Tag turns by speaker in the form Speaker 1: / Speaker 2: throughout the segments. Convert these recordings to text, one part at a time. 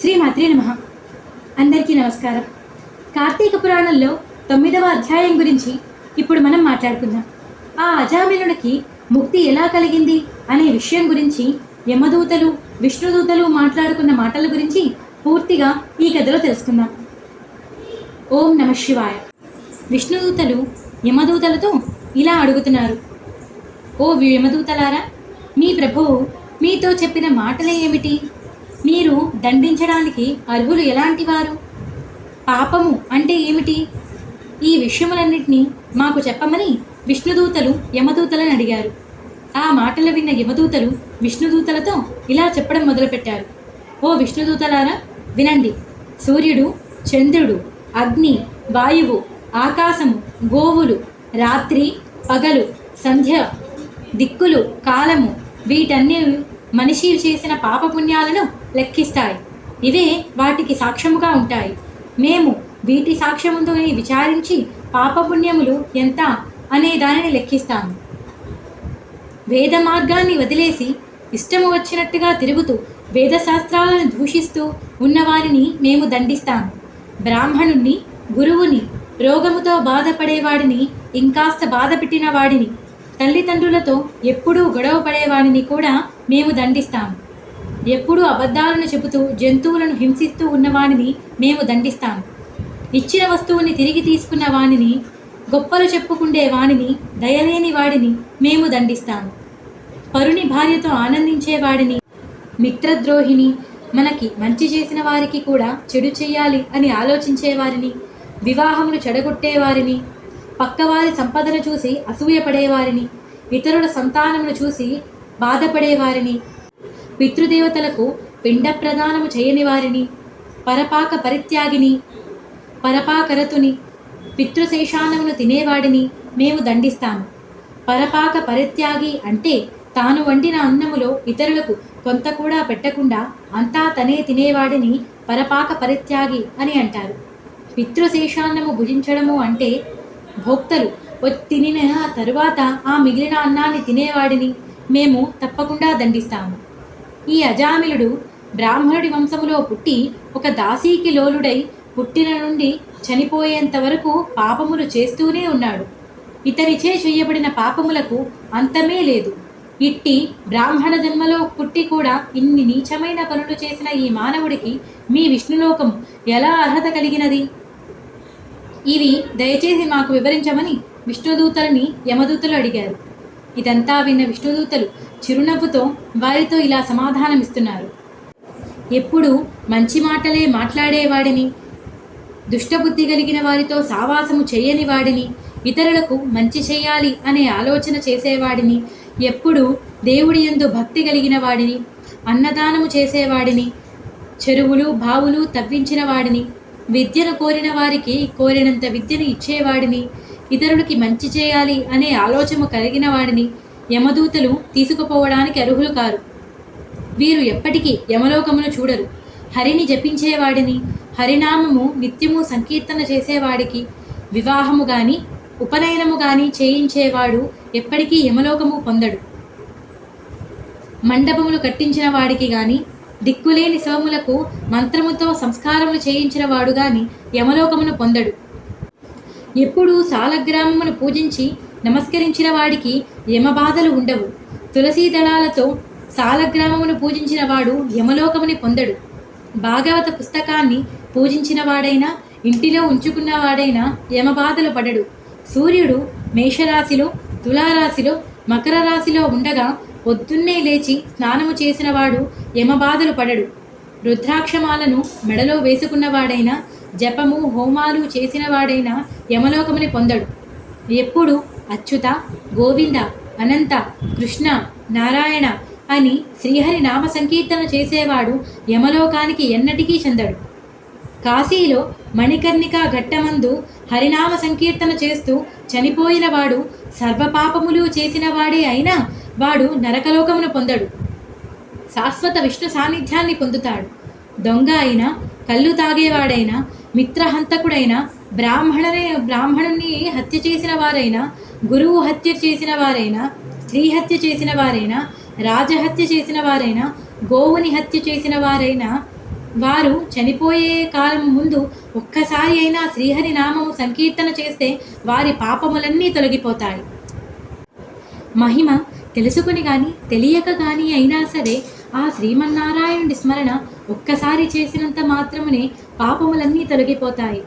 Speaker 1: శ్రీ మాత్రే నమ. అందరికీ నమస్కారం. కార్తీక పురాణంలో తొమ్మిదవ అధ్యాయం గురించి ఇప్పుడు మనం మాట్లాడుకుందాం. ఆ అజామిలునికి ముక్తి ఎలా కలిగింది అనే విషయం గురించి యమదూతలు విష్ణుదూతలు మాట్లాడుకున్న మాటల గురించి పూర్తిగా ఈ కథలో తెలుసుకుందాం. ఓం నమ శివాయ. విష్ణుదూతలు యమదూతలతో ఇలా అడుగుతున్నారు. ఓ యమదూతలారా మీ ప్రభువు మీతో చెప్పిన మాటలే ఏమిటి? మీరు దండించడానికి అర్హులు ఎలాంటి వారు? పాపము అంటే ఏమిటి? ఈ విషయములన్నింటినీ మాకు చెప్పమని విష్ణుదూతలు యమదూతలను అడిగారు. ఆ మాటలు విన్న యమదూతలు విష్ణుదూతలతో ఇలా చెప్పడం మొదలుపెట్టారు. ఓ విష్ణుదూతలారా వినండి. సూర్యుడు చంద్రుడు అగ్ని వాయువు ఆకాశము గోవులు రాత్రి పగలు సంధ్య దిక్కులు కాలము వీటన్ని మనిషి చేసిన పాపపుణ్యాలను లెక్కిస్తాయి. ఇవే వాటికి సాక్ష్యముగా ఉంటాయి. మేము వీటి సాక్ష్యముతో విచారించి పాపపుణ్యములు ఎంత అనే దానిని లెక్కిస్తాము. వేద మార్గాన్ని వదిలేసి ఇష్టము వచ్చినట్టుగా తిరుగుతూ వేదశాస్త్రాలను దూషిస్తూ ఉన్నవారిని మేము దండిస్తాము. బ్రాహ్మణుణ్ణి గురువుని రోగముతో బాధపడేవాడిని ఇంకాస్త బాధ పెట్టిన వాడిని తల్లిదండ్రులతో ఎప్పుడూ గొడవ పడేవాడిని కూడా మేము దండిస్తాము. ఎప్పుడూ అబద్ధాలను చెబుతూ జంతువులను హింసిస్తూ ఉన్నవాడిని మేము దండిస్తాము ఇచ్చిన వస్తువుని తిరిగి తీసుకున్న వానిని గొప్పలు చెప్పుకుండే వానిని దయలేని వాడిని మేము దండిస్తాము పరుని భార్యతో ఆనందించేవాడిని మిత్రద్రోహిణి మిత్రద్రోహిని మనకి మంచి చేసిన వారికి కూడా చెడు చేయాలి అని ఆలోచించే వారిని వివాహములు చెడగొట్టేవారిని పక్కవారి సంపదను చూసి అసూయపడేవారిని ఇతరుల సంతానమును చూసి బాధపడేవారిని పితృదేవతలకు పిండ ప్రదానము చేయని వారిని పరపాక పరిత్యాగిని పరపాకరతుని పితృశేషానమును తినేవాడిని మేము దండిస్తాము. పరపాక పరిత్యాగి అంటే తాను వండిన అన్నములో ఇతరులకు కొంత కూడా పెట్టకుండా అంతా తనే తినేవాడిని పరపాక పరిత్యాగి అని అంటారు. పితృశేషాన్నము భుజించడము అంటే భోక్తలు తినిన తరువాత ఆ మిగిలిన అన్నాన్ని తినేవాడిని మేము తప్పకుండా దండిస్తాము. ఈ అజామిలుడు బ్రాహ్మణుడి వంశములో పుట్టి ఒక దాసీకి లోలుడై పుట్టిన నుండి చనిపోయేంత వరకు పాపములు చేస్తూనే ఉన్నాడు. ఇతనిచే చేయబడిన పాపములకు అంతమే లేదు. ఇట్టి బ్రాహ్మణ జన్మలో పుట్టి కూడా ఇన్ని నీచమైన పనులు చేసిన ఈ మానవుడికి మీ విష్ణులోకం ఎలా అర్హత కలిగినది? ఇవి దయచేసి మాకు వివరించమని విష్ణుదూతలని యమదూతలు అడిగారు. ఇదంతా విన్న విష్ణుదూతలు చిరునవ్వుతో వారితో ఇలా సమాధానమిస్తున్నారు. ఎప్పుడు మంచి మాటలే మాట్లాడేవాడిని దుష్టబుద్ధి కలిగిన వారితో సావాసము చేయని వాడిని ఇతరులకు మంచి చేయాలి అనే ఆలోచన చేసేవాడిని ఎప్పుడు దేవుడి ఎందు భక్తి కలిగిన వాడిని అన్నదానము చేసేవాడిని చెరువులు బావులు తవ్వించిన వాడిని విద్యను కోరిన వారికి కోరినంత విద్యను ఇచ్చేవాడిని ఇతరులకి మంచి చేయాలి అనే ఆలోచన కలిగిన వాడిని యమదూతలు తీసుకుపోవడానికి అర్హులు కారు. వీరు ఎప్పటికీ యమలోకమును చూడరు. హరిని జపించేవాడిని హరినామము నిత్యము సంకీర్తన చేసేవాడికి వివాహము గాని ఉపనయనము గాని చేయించేవాడు ఎప్పటికీ యమలోకము పొందడు. మండపములు కట్టించిన వాడికి గాని దిక్కులేని శవములకు మంత్రముతో సంస్కారములు చేయించిన వాడు గాని యమలోకమును పొందడు. ఎప్పుడూ సాలగ్రామమును పూజించి నమస్కరించిన వాడికి యమబాధలు ఉండవు. తులసీ దళాలతో సాలగ్రామమును పూజించిన వాడు యమలోకముని పొందడు. భాగవత పుస్తకాన్ని పూజించిన వాడైనా ఇంటిలో ఉంచుకున్న వాడైనా యమబాధలు పడడు. సూర్యుడు మేషరాశిలో తులారాశిలో మకర రాశిలో ఉండగా పొద్దున్నే లేచి స్నానము చేసిన వాడు యమబాధలు పడడు. రుద్రాక్షమాలను మెడలో వేసుకున్నవాడైనా జపము హోమాలు చేసినవాడైనా యమలోకముని పొందడు. ఎప్పుడు అచ్యుత గోవింద అనంత కృష్ణ నారాయణ అని శ్రీహరి నామ సంకీర్తన చేసేవాడు యమలోకానికి ఎన్నటికీ చెందడు. కాశీలో మణికర్ణిక ఘట్టమందు హరినామ సంకీర్తన చేస్తూ చనిపోయినవాడు సర్వపాపములు చేసినవాడే అయినా వాడు నరకలోకమును పొందడు. శాశ్వత విష్ణు సాన్నిధ్యాన్ని పొందుతాడు. దొంగ అయినా కళ్ళు తాగేవాడైనా మిత్రహంతకుడైనా బ్రాహ్మణనే బ్రాహ్మణుని హత్య చేసిన వారైనా గురువు హత్య చేసిన వారైనా స్త్రీ హత్య చేసిన వారైనా రాజహత్య చేసిన వారైనా గోవుని హత్య చేసిన వారైనా వారు చనిపోయే కాలం ముందు ఒక్కసారి అయినా శ్రీహరి నామము సంకీర్తన చేస్తే వారి పాపములన్నీ తొలగిపోతాయి. మహిమ తెలుసుకుని కానీ తెలియక కానీ అయినా సరే ఆ శ్రీమన్నారాయణుడి స్మరణ ఒక్కసారి చేసినంత మాత్రమునే పాపములన్నీ తొలగిపోతాయి.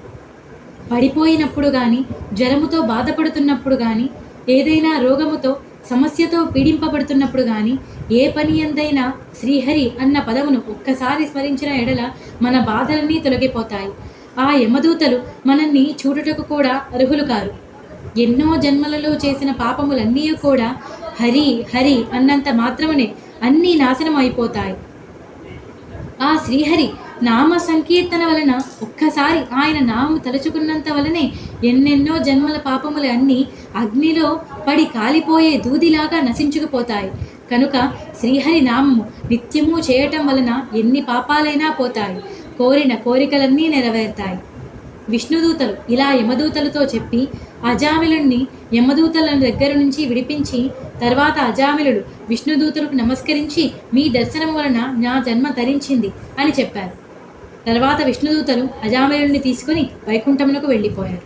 Speaker 1: పడిపోయినప్పుడు కానీ జ్వరముతో బాధపడుతున్నప్పుడు కానీ ఏదైనా రోగముతో సమస్యతో పీడింపబడుతున్నప్పుడు కానీ ఏ పని ఎందైనా శ్రీహరి అన్న పదమును ఒక్కసారి స్మరించిన ఎడల మన బాధలన్నీ తొలగిపోతాయి. ఆ యమదూతలు మనల్ని చూడుటకు కూడా అర్హులు కారు. ఎన్నో జన్మలలో చేసిన పాపములన్నీ కూడా హరి హరి అన్నంత మాత్రమనే అన్నీ నాశనం అయిపోతాయి. ఆ శ్రీహరి నామ సంకీర్తన వలన ఒక్కసారి ఆయన నామము తలుచుకున్నంత వలనే ఎన్నెన్నో జన్మల పాపములు అన్నీ అగ్నిలో పడి కాలిపోయే దూదిలాగా నశించుకుపోతాయి. కనుక శ్రీహరి నామము నిత్యము చేయటం వలన ఎన్ని పాపాలైనా పోతాయి. కోరిన కోరికలన్నీ నెరవేరుతాయి. విష్ణుదూతలు ఇలా యమదూతలతో చెప్పి అజామిలుణ్ణి యమదూతల దగ్గర నుంచి విడిపించి తర్వాత అజామిలుడు విష్ణుదూతలకు నమస్కరించి మీ దర్శనం వలన నా జన్మ ధరించింది అని చెప్పారు. తర్వాత విష్ణుదూతలు అజామిలుడిని తీసుకుని వైకుంఠమునకు వెళ్ళిపోయారు.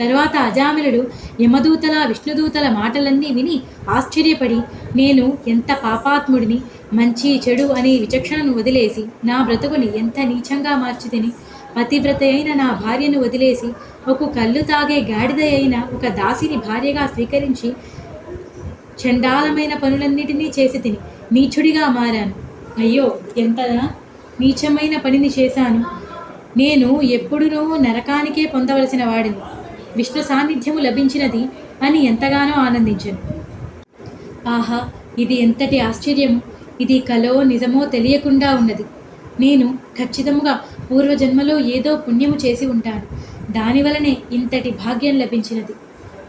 Speaker 1: తర్వాత అజామిలుడు యమదూతల విష్ణుదూతల మాటలన్నీ విని ఆశ్చర్యపడి నేను ఎంత పాపాత్ముడిని మంచి చెడు అనే విచక్షణను వదిలేసి నా బ్రతుకుని ఎంత నీచంగా మార్చి తిని పతివ్రత అయిన నా భార్యను వదిలేసి ఒక కళ్ళు తాగే గాడిద అయిన ఒక దాసిని భార్యగా స్వీకరించి చండాలమైన పనులన్నిటినీ చేసి తిని నీచుడిగా మారాను. అయ్యో ఎంత నీచమైన పనిని చేశాను. నేను ఎప్పుడునూ నరకానికే పొందవలసిన వాడిని. విష్ణు సాన్నిధ్యము లభించినది అని ఎంతగానో ఆనందించాను. ఆహా ఇది ఎంతటి ఆశ్చర్యము. ఇది కలో నిజమో తెలియకుండా ఉన్నది. నేను ఖచ్చితంగా పూర్వజన్మలో ఏదో పుణ్యము చేసి ఉంటాను దానివలనే ఇంతటి భాగ్యం లభించినది.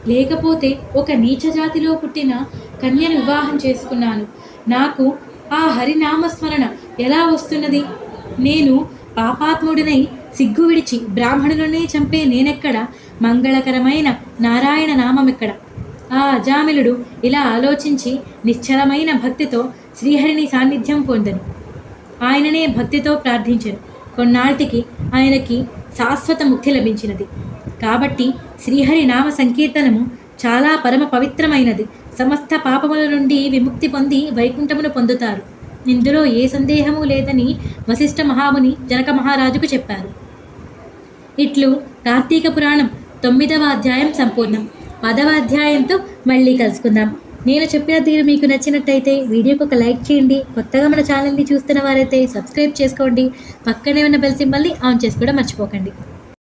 Speaker 1: లేకపోతే ఒక నీచ జాతిలో పుట్టిన కన్యను వివాహం చేసుకున్నాను. నాకు ఆ హరినామస్మరణ ఎలా వస్తున్నది? నేను పాపాత్ముడినై సిగ్గు విడిచి బ్రాహ్మణులనే చంపే నేనెక్కడ? మంగళకరమైన నారాయణ నామమెక్కడ? ఆ అజామిలుడు ఇలా ఆలోచించి నిశ్చలమైన భక్తితో శ్రీహరిని సాన్నిధ్యం పొందను. ఆయననే భక్తితో ప్రార్థించను. కొన్నాటికి ఆయనకి శాశ్వత ముక్తి లభించినది. కాబట్టి శ్రీహరి నామ సంకీర్తనము చాలా పరమ పవిత్రమైనది సమస్త పాపముల నుండి విముక్తి పొంది వైకుంఠమును పొందుతారు. ఇందులో ఏ సందేహము లేదని వశిష్ఠ మహాముని జనక మహారాజుకు చెప్పారు. ఇట్లు కార్తీక పురాణం తొమ్మిదవ అధ్యాయం సంపూర్ణం. పదవ అధ్యాయంతో మళ్ళీ కలుసుకుందాం. నేను చెప్పిన తీరు మీకు నచ్చినట్టయితే వీడియోకి ఒక లైక్ చేయండి. కొత్తగా మన ఛానల్ని చూస్తున్న వారైతే సబ్స్క్రైబ్ చేసుకోండి. పక్కనే ఉన్న బెల్ సింబల్ని ఆన్ చేసుకోవడం మర్చిపోకండి.